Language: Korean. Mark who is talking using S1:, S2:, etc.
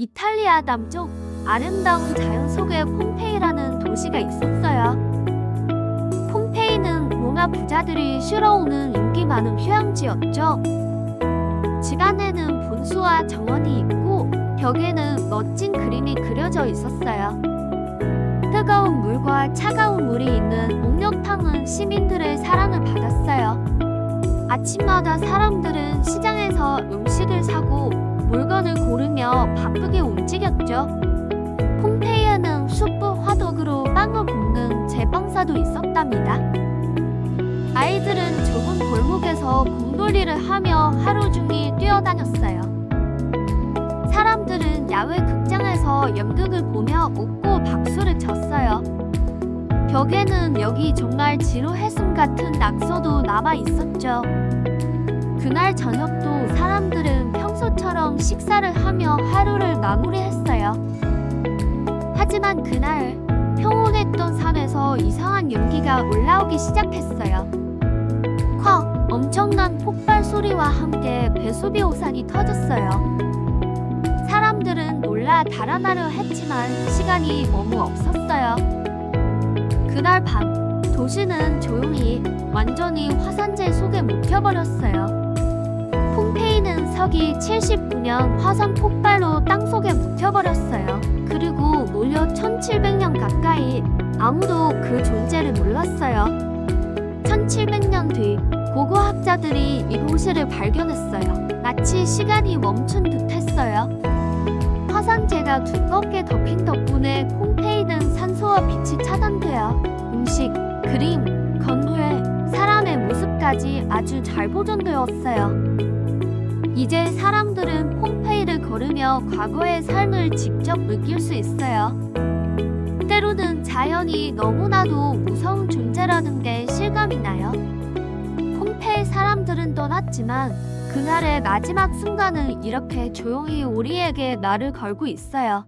S1: 이탈리아 남쪽 아름다운 자연 속에 폼페이라는 도시가 있었어요. 폼페이는 로마 부자들이 쉬러 오는 인기 많은 휴양지였죠. 집 안에는 분수와 정원이 있고 벽에는 멋진 그림이 그려져 있었어요. 뜨거운 물과 차가운 물이 있는 옥력탕은 시민들의 사랑을 받았어요. 아침마다 사람들은 시장에서 음식을 사고 물건을 고르며 바쁘게 움직였죠. 폼페이에는 숯불 화덕으로 빵을 굽는 제빵사도 있었답니다. 아이들은 좁은 골목에서 공놀이를 하며 하루 종일 뛰어다녔어요. 사람들은 야외 극장에서 연극을 보며 웃고 박수를 쳤어요. 벽에는 여기 정말 지루해숨 같은 낙서도 남아 있었죠. 그날 저녁도 사람들은 평소처럼 식사를 하며 하루를 마무리했어요. 하지만 그날 평온했던 산에서 이상한 연기가 올라오기 시작했어요. 콱! 엄청난 폭발 소리와 함께 베수비 오산이 터졌어요. 사람들은 놀라 달아나려 했지만 시간이 너무 없었어요. 그날 밤 도시는 조용히 완전히 화산재 속에 묵혀버렸어요. 서기 79년 화산 폭발로 땅속에 묵혀버렸어요. 그리고 무려 1700년 가까이 아무도 그 존재를 몰랐어요. 1700년 뒤 고고학자들이 이곳을 발견했어요. 마치 시간이 멈춘 듯 했어요. 화산재가 두껍게 덮인 덕분에 폼페이는 산소와 빛이 차단되어 음식, 그림, 건물, 사람의 모습까지 아주 잘 보존되었어요. 이제 사람들은 폼페이를 걸으며 과거의 삶을 직접 느낄 수 있어요. 때로는 자연이 너무나도 무서운 존재라는 게 실감이 나요. 폼페이 사람들은 떠났지만 그날의 마지막 순간은 이렇게 조용히 우리에게 말을 걸고 있어요.